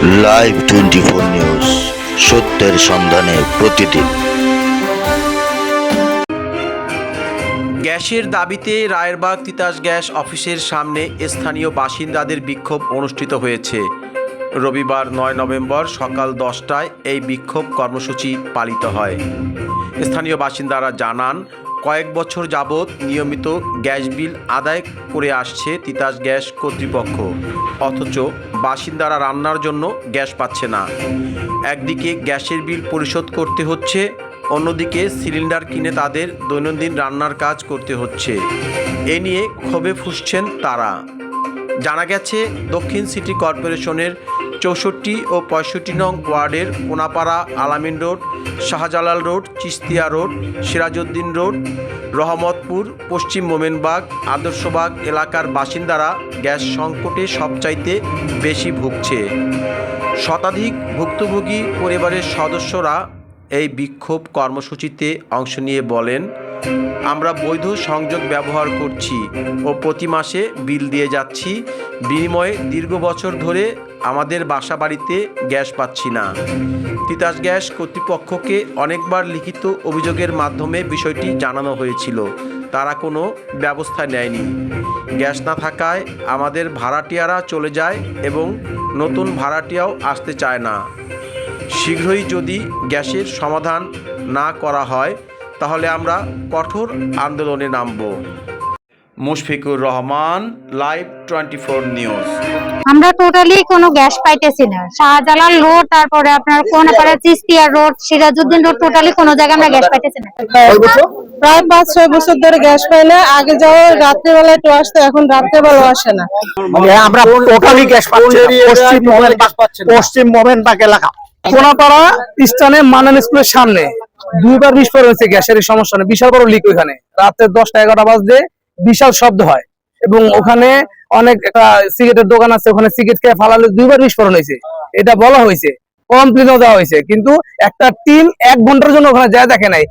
Live twenty four news সত্যের সন্ধানে প্রতিদিন। গ্যাসের দাবিতে রায়েরবাগ তিতাস গ্যাস অফিসের সামনে স্থানীয় বাসিন্দাদের বিক্ষোভ অনুষ্ঠিত হয়েছে। রবিবার নয় নভেম্বর সকাল দশটায় এই বিক্ষোভ কর্মসূচি পালিত হয়। স্থানীয় বাসিন্দারা জানান কয়েক বছর যাবৎ নিয়মিত গ্যাস বিল আদায় করে আসছে তিতাস গ্যাস কর্তৃপক্ষ। অথচ বাসিন্দারা রান্নার জন্য গ্যাস পাচ্ছে না। একদিকে গ্যাসের বিল পরিশোধ করতে হচ্ছে, অন্যদিকে সিলিন্ডার কিনে তাদের দৈনন্দিন রান্নার কাজ করতে হচ্ছে। এ নিয়ে ক্ষোভে ফুসছেন তারা। জানা গেছে, দক্ষিণ সিটি কর্পোরেশনের চৌষট্টি ও পঁয়ষট্টি নং ওয়ার্ডের Konapara Alamin road, Shahjalal road Chistia road, Sirajuddin road, Rahmatpur, পশ্চিম মোমেনবাগ, আদর্শবাগ এলাকার বাসিন্দারা গ্যাস সংকটে সবচাইতে বেশি ভুগছে। শতাধিক ভুক্তভোগী পরিবারের সদস্যরা এই বিক্ষোভ কর্মসূচিতে অংশ নিয়ে বলেন আমরা বৈধ সংযোগ ব্যবহার করছি ও প্রতি মাসে বিল দিয়ে যাচ্ছি। বিনিময়ে দীর্ঘ বছর ধরে আমাদের বাসা বাড়িতে গ্যাস পাচ্ছি না। তিতাস গ্যাস কর্তৃপক্ষকে অনেকবার লিখিত অভিযোগের মাধ্যমে বিষয়টি জানানো হয়েছিল। তারা কোনো ব্যবস্থা নেয়নি। গ্যাস না থাকায় আমাদের ভাড়াটিয়ারা চলে যায় এবং নতুন ভাড়াটিয়াও আসতে চায় না। শীঘ্রই যদি গ্যাসের সমাধান না করা হয় তাহলে আমরা কঠোর আন্দোলনে নামব। Mushfiqur Rahman live twenty four news আমরা টোটালি কোনো গ্যাস পাইতেছি না। শাহজালাল রোড তারপরে আপনার Konapara Chistia road Sirajuddin road totally কোনো জায়গায় আমরা গ্যাস পাইতেছি না। প্রায় পাঁচ ছয় বছর ধরে গ্যাস পাই না। আগে যাও রাত্রেবেলা একটু আসতো এখন রাত্রেবেলা আসে না। আমরা টোটালি গ্যাস। পশ্চিম মোমেন পশ্চিম মোমেন বাগ এলাকা কোনাপাড়া স্থানে মানান স্কুলের সামনে। দুইবার বিস্ফোরণ হয়েছে গ্যাসের সমস্যা নেই বিশাল বড় লিক ওখানে রাতে দশটা এগারোটা বাজতে বিশাল শব্দ হয়। এবং ওখানে অনেক একটা সিগারেটের দোকান আছে ওখানে সিগারেট খেয়ে ফালালে দুইবার বিস্ফোরণ হয়েছে। এটা বলা হয়েছে কমপ্লেনও দেওয়া হয়েছে। কিন্তু একটা টিম এক ঘণ্টার জন্য ওখানে যায় দেখে নাই।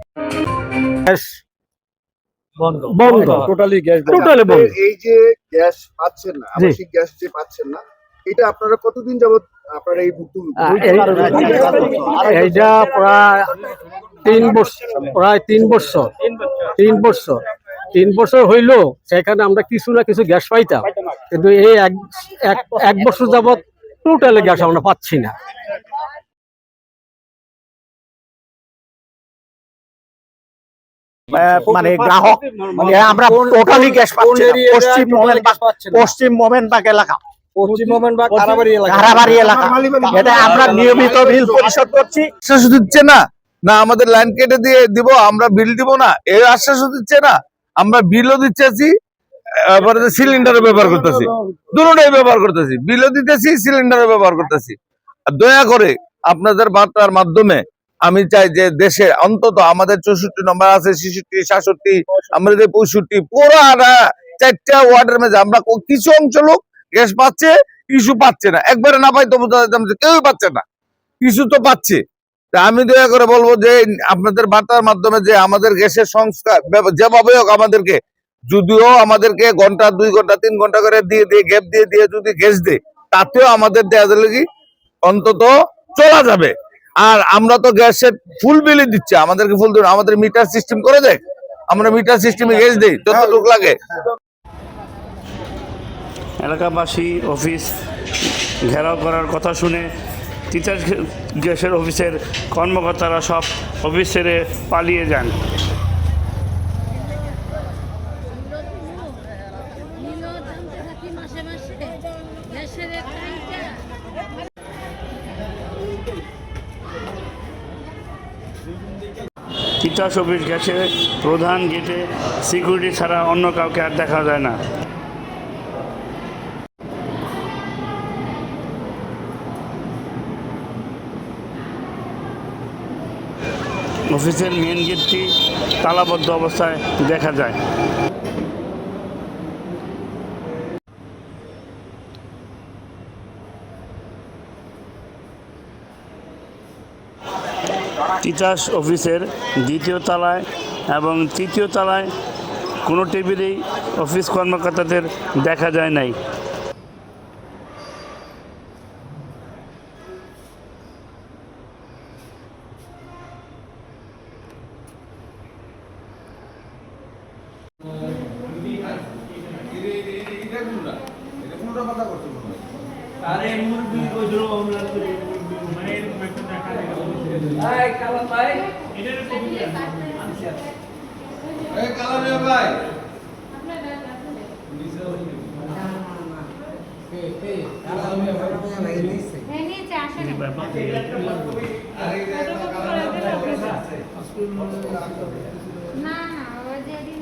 বন্ধ। বন্ধ। টোটালি গ্যাস টোটালি বন্ধ। এই যে গ্যাস পাচ্ছেন না আবাসিক গ্যাস যে পাচ্ছেন না এটা আপনারা কতদিন যাবত আপনারা এই- এইটা প্রায় তিন বছর প্রায় তিন বছর। তিন বছর। তিন বছর। হইল সেখানে আমরা কিছু না কিছু গ্যাস পাইতাম। কিন্তু এই এক বছর যাবত টোটালি গ্যাস আমরা পাচ্ছি না। মানে গ্রাহক মানে আমরা টোটালি গ্যাস পাচ্ছি পশ্চিম মোমেন পশ্চিম মোমেন বাগ এলাকা? পশ্চিম মোমেন বা এলাকা? এটা আমরা নিয়মিত বিল পরিশোধ করছি। দিচ্ছে না? না, আমাদের লাইন কেটে দিয়ে দিব, আমরা বিল দিব না। এই আশ্বাস দিচ্ছে না, আমরা বিলও দিচ্ছি সিলিন্ডারও ব্যবহার করতেছি। দুটোটাই ব্যবহার করতেছি। বিলও দিতেছি সিলিন্ডারও ব্যবহার করতেছি। দয়া করে আপনাদের বার্তার মাধ্যমে আমি চাই যে দেশে অন্তত আমাদের চৌষট্টি নম্বর আছে, ছেষট্টি, সাতষট্টি আমাদের পঁয়ষট্টি, পুরো চারটা ওয়ার্ডের মধ্যে আমরা কিছু অংশ লোক গ্যাস পাচ্ছে, কিছু পাচ্ছে না। একবারে না পাই তবু কেউই পাচ্ছে না। কিছু তো পাচ্ছে। আমি দয়া করে বলব যে আপনাদের বার্তার মাধ্যমে যে আমাদের গ্যাসের সংস্কার যেভাবে হোক আমাদেরকে, যদিও আমাদেরকে ঘণ্টা, দুই ঘণ্টা, তিন ঘণ্টা করে দিয়ে দিয়ে গ্যাপ দিয়ে দিয়ে যদি গ্যাস দেয়, তাতেও আমাদের দেওয়া লাগি অন্তত চলা যাবে। আর আমরা তো গ্যাসের ফুল বিলই দিচ্ছি, আমাদেরকে ফুল দিন, আমাদের মিটার সিস্টেম করে দেয়। আমরা মিটার সিস্টেমে গ্যাস দিই, যতটুকু লাগে। এলাকাবাসী, অফিস, ঘেরাও করার কথা শুনে তিতাস গ্যাসের অফিসের কর্মকর্তারা সব অফিস ছেড়ে পালিয়ে যান। তিতাস অফিস গ্যাসের প্রধান গেটে সিকিউরিটি ছাড়া অন্য কাউকে আর দেখা যায় না। অফিসের মেন গেটটি তালাবদ্ধ অবস্থায় দেখা যায়। তিতাস অফিসের দ্বিতীয় তলায় এবং তৃতীয় তলায় কোনো টেবিলেই অফিস কর্মকর্তাদের দেখা যায় নাই। হ্যাঁ, নিচে আসেন। না না ওই যে দিন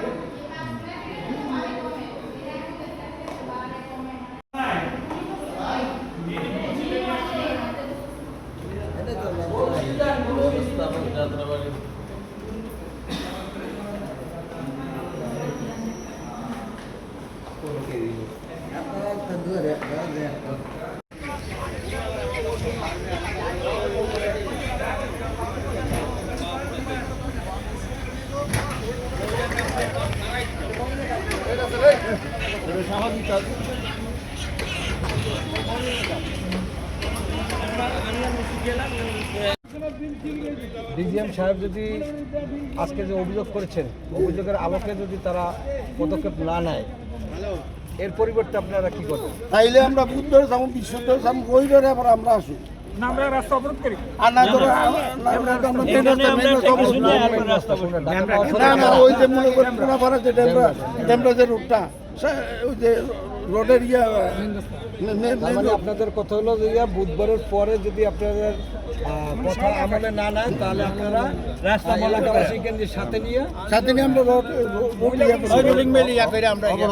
ডিজিএম সাহেব যদি আজকে যে অভিযোগ করেছেন অভিযোগের আলোকে যদি তারা পদক্ষেপ না নেয় এর পরিবর্তে আপনারা কি করবেন? তাইলে আমরা যাব বৃহস্পতিবার যাব রবিবারে আবার আমরা আসি না আমরা রাস্তা অবরোধ করি। আর না ধরো আমরা আমরা না ওই রোডটা সে- ওই যে রোডের ইয়া মেন আপনাদের কথা হলো যে বুধবারের পরে যদি আপনাদের কথা আমলে না নেন তাহলে আপনারা রাস্তা এলাকাবাসীকে সাথে নিয়ে সাথে নিয়ে আমরা ইয়া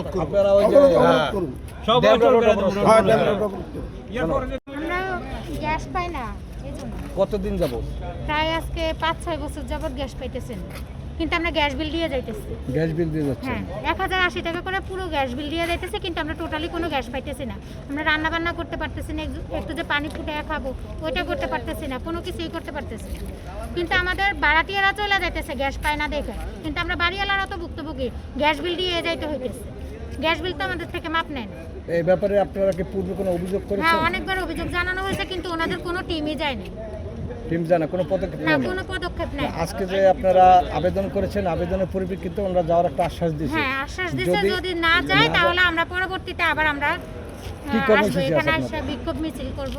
করব। আপনারা ওই যে হ্যাঁ, অবরোধ করব। আমরা গ্যাস পাই না কতদিন যাব প্রায় আজকে পাঁচ ছয় বছর যাবত গ্যাস পাইতেছেন। কিন্তু আমরা গ্যাস বিল দিয়ে যাইতেছি। গ্যাস বিল দিয়ে যাচ্ছে হ্যাঁ এক হাজার আশি টাকা করে পুরো গ্যাস বিল দিয়ে যাইতেছে কিন্তু আমরা টোটালি কোনো গ্যাস পাইতেছি না। আমরা রান্না বান্না করতে পারতেছি না একটু- যে পানি ফুটে খাব ওইটা করতে পারতেছি না কোনো কিছুই করতে পারতেছি না। কিন্তু আমাদের বাড়াটিয়ারা চলে যাইতেছে গ্যাস পায় না দেখে। কিন্তু আমরা বাড়িওয়ালারা তো ভুক্তভোগী গ্যাস বিল দিয়ে যাইতে হইতেছে। গ্যাস বিল তো আমাদের থেকে মাপ নেয় না। এই ব্যাপারে আপনারা কি পূর্বে কোনো অভিযোগ করেছেন? হ্যাঁ অনেকবার অভিযোগ জানানো হয়েছে কিন্তু ওনাদের কোনো টিমই যায়নি। টিম জানা কোনো পদক্ষেপ না কোনো পদক্ষেপ নাই আজকে যে আপনারা আবেদন করেছেন আবেদনের পরিপ্রেক্ষিতে ওনারা যাওয়ার একটা আশ্বাস দিয়েছে। হ্যাঁ আশ্বাস দিচ্ছে যদি- না যায় তাহলে আমরা পরবর্তীতে আবার আমরা কি কর্মসূচি আছে বিক্ষোভ মিছিল করব।